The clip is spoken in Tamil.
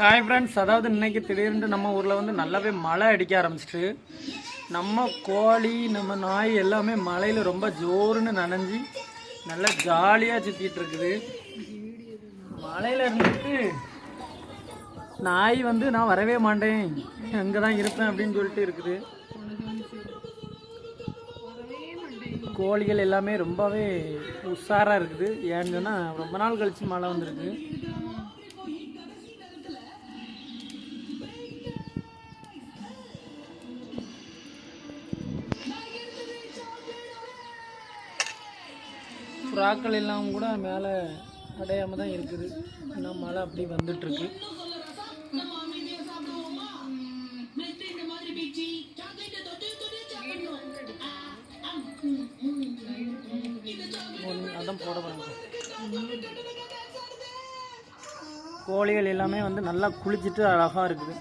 ஹாய் ஃப்ரெண்ட்ஸ் அதாவது இன்றைக்கி திடீர்னு நம்ம ஊரில் வந்து நல்லாவே மழை அடிக்க ஆரம்பிச்சிட்டு நம்ம கோழி நம்ம நாய் எல்லாமே மழையில் ரொம்ப ஜோருன்னு நனைஞ்சி நல்லா ஜாலியாக சுற்றிட்டு இருக்குது. மழையில் இருந்துட்டு நாய் வந்து நான் வரவே மாட்டேன். அங்கே தான் இருப்பேன் அப்படின்னு சொல்லிட்டு இருக்குது. கோழிகள் எல்லாமே ரொம்பவே உஷாராக இருக்குது. ஏன்னு சொன்னால் ரொம்ப நாள் கழிச்சு மழை வந்திருக்கு. புறாக்கள் எல்லாம் கூட மேலே அடையாம தான் இருக்குது. இன்னும் மழை அப்படி வந்துட்டுருக்கு. அதான் போட கோழிகள் எல்லாமே வந்து நல்லா குளிச்சுட்டு அழகாக இருக்குது.